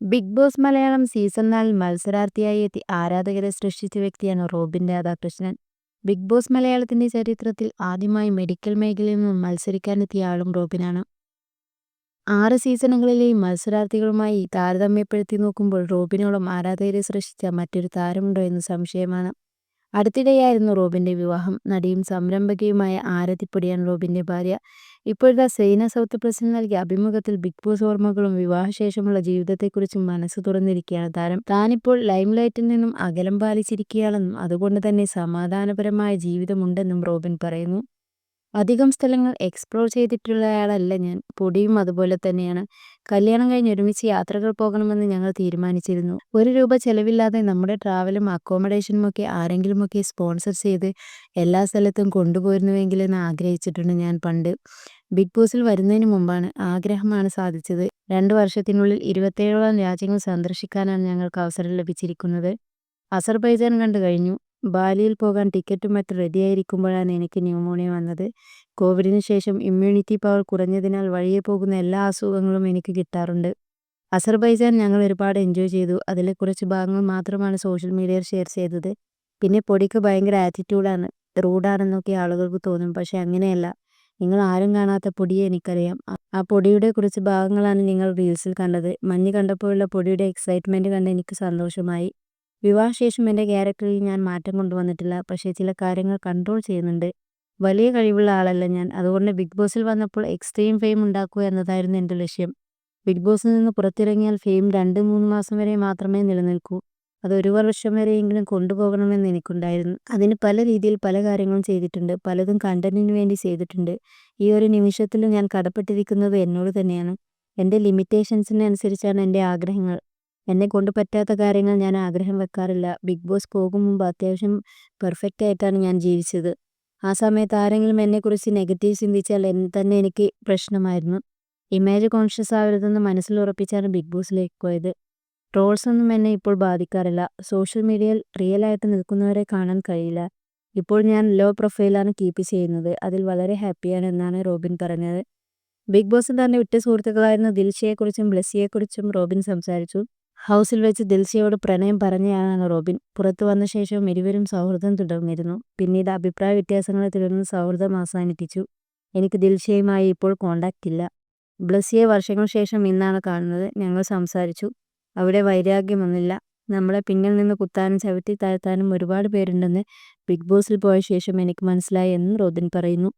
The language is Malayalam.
ബിഗ് ബോസ് മലയാളം സീസൺ നാലിൽ മത്സരാർത്ഥിയായി എത്തി ആരാധകരെ സൃഷ്ടിച്ച വ്യക്തിയാണ് റോബിൻ രാധാകൃഷ്ണൻ. ബിഗ് ബോസ് മലയാളത്തിന്റെ ചരിത്രത്തിൽ ആദ്യമായി മെഡിക്കൽ മേഖലയിൽ നിന്നും മത്സരിക്കാനെത്തിയ ആളും റോബിനാണ്. ആറ് സീസണുകളിലെയും മത്സരാർത്ഥികളുമായി താരതമ്യപ്പെടുത്തി നോക്കുമ്പോൾ റോബിനോളം ആരാധകരെ സൃഷ്ടിച്ച മറ്റൊരു താരമുണ്ടോ എന്ന് സംശയമാണ്. അടുത്തിടെയായിരുന്നു റോബിന്റെ വിവാഹം. നടിയും സംരംഭകയുമായ ആരതിപ്പൊടിയാണ് റോബിന്റെ ഭാര്യ ഇപ്പോഴത്തെ സൈന സൗത്ത് പ്രസിന് നൽകിയ അഭിമുഖത്തിൽ ബിഗ് ബോസ് ഓർമ്മകളും വിവാഹശേഷമുള്ള ജീവിതത്തെക്കുറിച്ചും മനസ്സ് തുറന്നിരിക്കുകയാണ് താരം. താനിപ്പോൾ ലൈം ലൈറ്റിൽ നിന്നും അകലം പാലിച്ചിരിക്കുകയാണെന്നും അതുകൊണ്ട് തന്നെ സമാധാനപരമായ ജീവിതമുണ്ടെന്നും റോബിൻ പറയുന്നു. അധികം സ്ഥലങ്ങൾ എക്സ്പ്ലോർ ചെയ്തിട്ടുള്ളയാളല്ല ഞാൻ. പൊടിയും അതുപോലെ തന്നെയാണ്. കല്യാണം കഴിഞ്ഞ് ഒരുമിച്ച് യാത്രകൾ പോകണമെന്ന് ഞങ്ങൾ തീരുമാനിച്ചിരുന്നു. ഒരു രൂപ ചെലവില്ലാതെ നമ്മുടെ ട്രാവലും അക്കോമഡേഷനും അക്കോമഡേഷനുമൊക്കെ ആരെങ്കിലുമൊക്കെ സ്പോൺസർ ചെയ്ത് എല്ലാ സ്ഥലത്തും കൊണ്ടുപോയിരുന്നുവെങ്കിലെന്ന് ആഗ്രഹിച്ചിട്ടുണ്ട് ഞാൻ പണ്ട്. ബിഗ് ബോസിൽ വരുന്നതിന് മുമ്പാണ്. ആഗ്രഹമാണ് സാധിച്ചത്. രണ്ട് വർഷത്തിനുള്ളിൽ ഇരുപത്തേഴോളം രാജ്യങ്ങൾ സന്ദർശിക്കാനാണ് ഞങ്ങൾക്ക് അവസരം ലഭിച്ചിരിക്കുന്നത്. അസർബൈജാൻ കണ്ടു കഴിഞ്ഞു. ബാലിയിൽ പോകാൻ ടിക്കറ്റും മറ്റും റെഡിയായിരിക്കുമ്പോഴാണ് എനിക്ക് ന്യൂമോണിയ വന്നത്. കോവിഡിന് ശേഷം ഇമ്മ്യൂണിറ്റി പവർ കുറഞ്ഞതിനാൽ വഴിയെ പോകുന്ന എല്ലാ അസുഖങ്ങളും എനിക്ക് കിട്ടാറുണ്ട്. അസർബൈജാൻ ഞങ്ങൾ ഒരുപാട് എൻജോയ് ചെയ്തു. അതിലെ കുറച്ച് ഭാഗങ്ങൾ മാത്രമാണ് സോഷ്യൽ മീഡിയയിൽ ഷെയർ ചെയ്തത്. പിന്നെ പൊടിക്ക് ഭയങ്കര ആറ്റിറ്റ്യൂഡാണ്. റൂഡാണെന്നൊക്കെ ആളുകൾക്ക് തോന്നും. പക്ഷെ അങ്ങനെയല്ല. നിങ്ങൾ ആരും കാണാത്ത പൊടിയെ എനിക്കറിയാം. ആ പൊടിയുടെ കുറച്ച് ഭാഗങ്ങളാണ് നിങ്ങൾ റീൽസിൽ കണ്ടത്. മഞ്ഞ് കണ്ടപ്പോഴുള്ള പൊടിയുടെ എക്സൈറ്റ്മെന്റ് കണ്ട് എനിക്ക് സന്തോഷമായി. വിവാഹശേഷം എന്റെ ക്യാരക്ടറിൽ ഞാൻ മാറ്റം കൊണ്ടുവന്നിട്ടില്ല. പക്ഷേ ചില കാര്യങ്ങൾ കൺട്രോൾ ചെയ്യുന്നുണ്ട്. വലിയ കഴിവുള്ള ആളല്ല ഞാൻ. അതുകൊണ്ട് ബിഗ് ബോസിൽ വന്നപ്പോൾ എക്സ്ട്രീം ഫെയിം ഉണ്ടാക്കുക എന്നതായിരുന്നു എന്റെ ലക്ഷ്യം. ബിഗ് ബോസിൽ നിന്ന് പുറത്തിറങ്ങിയാൽ ഫെയിം രണ്ട് മൂന്ന് മാസം വരെ മാത്രമേ നിലനിൽക്കൂ. അത് ഒരു വർഷം വരെയെങ്കിലും കൊണ്ടുപോകണമെന്ന് എനിക്കുണ്ടായിരുന്നു. അതിന് പല രീതിയിൽ പല കാര്യങ്ങളും ചെയ്തിട്ടുണ്ട്. പലതും കണ്ടന്റിന് വേണ്ടി ചെയ്തിട്ടുണ്ട്. ഈ ഒരു നിമിഷത്തിലും ഞാൻ കടപ്പെട്ടിരിക്കുന്നത് എന്നോട് തന്നെയാണ്. എന്റെ ലിമിറ്റേഷൻസിന് അനുസരിച്ചാണ് എന്റെ ആഗ്രഹങ്ങൾ. എന്നെക്കൊണ്ട് പറ്റാത്ത കാര്യങ്ങൾ ഞാൻ ആഗ്രഹം വെക്കാറില്ല. ബിഗ് ബോസ് പോകും മുമ്പ് അത്യാവശ്യം പെർഫെക്റ്റ് ആയിട്ടാണ് ഞാൻ ജീവിച്ചത്. ആ സമയത്ത് ആരെങ്കിലും എന്നെക്കുറിച്ച് നെഗറ്റീവ് ചിന്തിച്ചാൽ തന്നെ എനിക്ക് പ്രശ്നമായിരുന്നു. ഇമേജ് കോൺഷ്യസ് ആവരുതെന്ന് മനസ്സിൽ ഉറപ്പിച്ചാണ് ബിഗ് ബോസിലേക്ക് പോയത്. ട്രോൾസ് ഒന്നും എന്നെ ഇപ്പോൾ ബാധിക്കാറില്ല. സോഷ്യൽ മീഡിയയിൽ റിയൽ ആയിട്ട് നിൽക്കുന്നവരെ കാണാൻ കഴിയില്ല. ഇപ്പോൾ ഞാൻ ലോ പ്രൊഫൈലാണ് കീപ്പ് ചെയ്യുന്നത്. അതിൽ വളരെ ഹാപ്പിയാണ് എന്നാണ് റോബിൻ പറഞ്ഞത്. ബിഗ് ബോസിൽ തന്നെ ഉറ്റ സുഹൃത്തുക്കളായിരുന്ന ദിൽഷയെക്കുറിച്ചും ബ്ലെസ്സിയെക്കുറിച്ചും റോബിൻ സംസാരിച്ചു. ഹൗസിൽ വെച്ച് ദിൽഷയോട് പ്രണയം പറഞ്ഞയാളാണ് റോബിൻ. പുറത്തു വന്ന ശേഷവും ഇരുവരും സൗഹൃദം തുടർന്നിരുന്നു. പിന്നീട് അഭിപ്രായ വ്യത്യാസങ്ങളെ തുടർന്ന് സൗഹൃദം അവസാനിപ്പിച്ചു. എനിക്ക് ദിൽഷയുമായി ഇപ്പോൾ കോണ്ടാക്റ്റ് ഇല്ല. ബ്ലസ്സിയെ വർഷങ്ങൾ ശേഷം ഇന്നാണ് കാണുന്നത്. ഞങ്ങൾ സംസാരിച്ചു. അവിടെ വൈരാഗ്യമൊന്നുമില്ല. നമ്മളെ പിന്നിൽ നിന്ന് കുത്താനും ചവിട്ടി താഴ്ത്താനും ഒരുപാട് പേരുണ്ടെന്ന് ബിഗ് ബോസിൽ പോയ ശേഷം എനിക്ക് മനസ്സിലായി എന്നും റോബിൻ പറയുന്നു.